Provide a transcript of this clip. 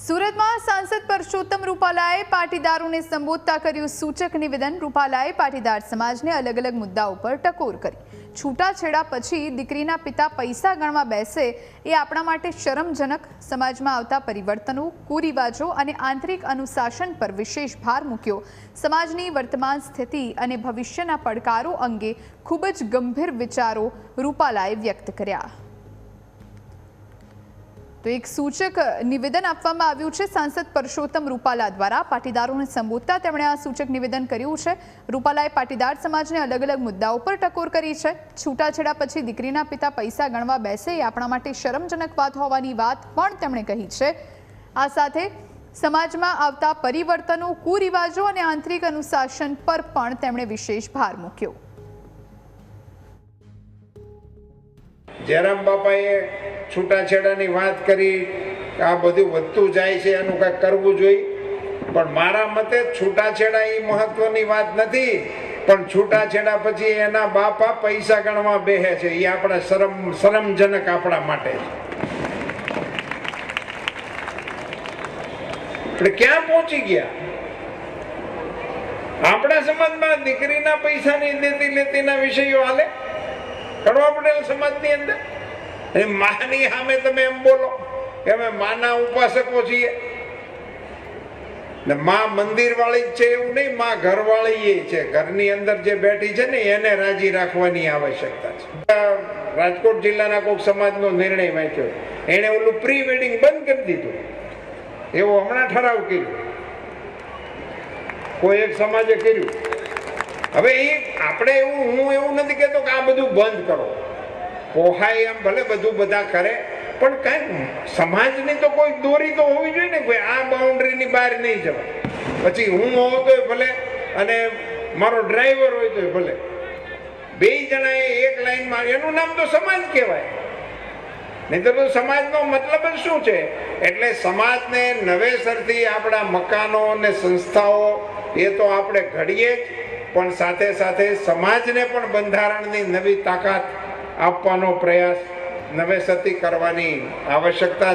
સુરતમાં સાંસદ પરસોત્તમ રૂપાલાએ પાટીદારોને સંબોધતા કર્યું. સૂચક નિવેદન, રૂપાલાએ પાટીદાર સમાજને અલગ અલગ મુદ્દાઓ પર ટકોર કરી. છૂટાછેડા પછી દીકરીના પિતા પૈસા ગણવા બેસે એ આપણા માટે શરમજનક. સમાજમાં આવતા પરિવર્તનો, કુરિવાજો અને આંતરિક અનુશાસન પર વિશેષ ભાર મૂક્યો. સમાજની વર્તમાન સ્થિતિ અને ભવિષ્યના પડકારો અંગે ખૂબ જ ગંભીર વિચારો રૂપાલાએ વ્યક્ત કર્યા. તો એક સૂચક નિવેદન આપવામાં આવ્યું છે સાંસદ પરસોત્તમ રૂપાલા દ્વારા. પાટીદારોને સંબોધતા તેમણે આ સૂચક નિવેદન કર્યું છે. રૂપાલાએ પાટીદાર સમાજને અલગ અલગ મુદ્દાઓ પર ટકોર કરી છે. છૂટાછેડા પછી દીકરીના પિતા પૈસા ગણવા બેસે એ આપણા માટે શરમજનક વાત હોવાની વાત પણ તેમણે કહી છે. આ સાથે સમાજમાં આવતા પરિવર્તનો, કુરિવાજો અને આંતરિક અનુશાસન પર પણ તેમણે વિશેષ ભાર મૂક્યો. જયરામ બાપાએ છૂટાછેડાની વાત કરી, આ બધું વધતું જાય છે, એનું કંઈક કરવું જોઈએ પણ મારા મતે છૂટાછેડા એ મહત્વની વાત નથી. પણ છૂટાછેડા પછી એના બાપા પૈસા ગણવા બેહે છે. એ આપણા શરમ, શરમજનક આપણા માટે એટલે ક્યાં પહોંચી ગયા? આપણા સમાજમાં દીકરીના પૈસાની લેતી લેતીના વિષયો હાલે? કડવા પટેલ સમાજની અંદર. એ માની સામે તમે એમ બોલો કે અમે માના ઉપાસકો છીએ. ને માં મંદિર વાળી છે એવું નહીં, માં ઘર વાળી એ છે. ઘરની અંદર જે બેઠી છે ને, એને રાજી રાખવાની આવશ્યકતા છે. રાજકોટ જિલ્લાના કોઈક સમાજનો નિર્ણય વાંચ્યો. એણે ઓલું પ્રી વેડિંગ બંધ કરી દીધું. એવો હમણાં ઠરાવ કર્યો. કોઈ એક સમાજે કર્યું. હવે એ આપણે એવું, હું એવું નથી કહેતો કે આ બધું બંધ કરો. પોહાય એમ ભલે બધું બધા કરે, પણ કાંઈ સમાજની તો કોઈ દોરી તો હોવી જોઈએ ને કોઈ, આ બાઉન્ડ્રીની બહાર નહીં જવાય. પછી હું હોવ તોય ભલે, અને મારો ડ્રાઈવર હોય તોય ભલે. બે જણાએ એક લાઈનમાં એનું નામ તો સમાજ કહેવાય. નહીતર તો સમાજનો મતલબ જ શું છે? એટલે સમાજને નવેસરથી આપણા મકાનો અને સંસ્થાઓ, એ તો આપણે ઘડીએ જ. પણ સાથે સાથે સમાજને પણ બંધારણની નવી તાકાત આપવાનો પ્રયાસ નવેસરથી કરવાની આવશ્યકતા